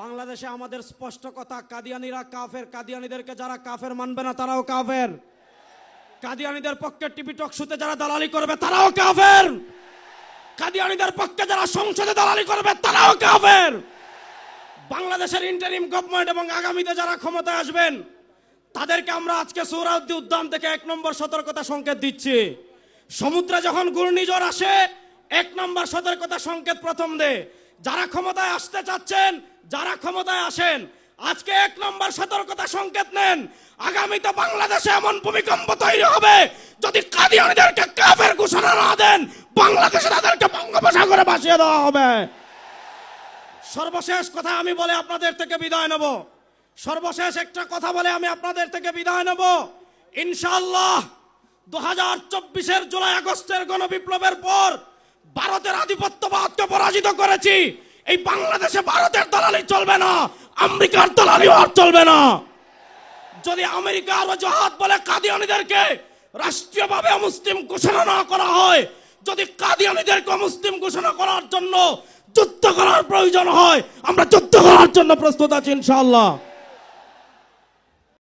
বাংলাদেশে আমাদের স্পষ্ট কথা, কাদিয়ানিরা কাফের। কাদিয়ানিদেরকে যারা কাফের মানবে না, তারাও কাফের। কাদিয়ানিদের পক্ষে টিভি টক শুতে যারা দালালি করবে, তারাও কাফের। কাদিয়ানিদের পক্ষে যারা সংসদে দালালি করবে, তারাও কাফের। বাংলাদেশের ইন্টারিম গভর্নমেন্ট এবং আগামীতে যারা ক্ষমতায় আসবেন, তাদেরকে আমরা আজকে সৌরাউদ্দি উদ্যান থেকে এক নম্বর সতর্কতা সংকেত দিচ্ছি। সমুদ্রে যখন ঘূর্ণিঝড় আসে, এক নম্বর সতর্কতা সংকেত প্রথম দে। যারা ক্ষমতায় আসতে চাচ্ছেন যারা ক্ষমতায় আসেন, আজকে এক নম্বর সতর্কতা সংকেত নেন। আগামীতে বাংলাদেশে এমন ভূমিকম্প তৈরি হবে, যদি কাদিয়ানিদেরকে কাফের ঘোষণা না দেন, বাংলাদেশে তাদেরকে বঙ্গোপসাগরে ভাসিয়ে দেওয়া হবে। সর্বশেষ কথা আমি বলে আপনাদের থেকে বিদায় নেব। সর্বশেষ একটা কথা বলে আমি আপনাদের থেকে বিদায় নেব। ইনশাআল্লাহ দু হাজার চব্বিশের জুলাই আগস্টের গণবিপ্লবের পর ভারতের আধিপত্যবাদকে পরাজিত করেছি। এই বাংলাদেশে ভারতের দালালি চলবে না, আমেরিকার দালালিও আর চলবে না। যদি আমেরিকার অজুহাত বলে কাদিয়ানিদেরকে রাষ্ট্রীয়ভাবে মুসলিম ঘোষণা না করা হয়, যদি কাদিয়ানিদেরকে মুসলিম ঘোষণা করার জন্য যুদ্ধ করার প্রয়োজন হয়, আমরা যুদ্ধ করার জন্য প্রস্তুত আছি ইনশাআল্লাহ।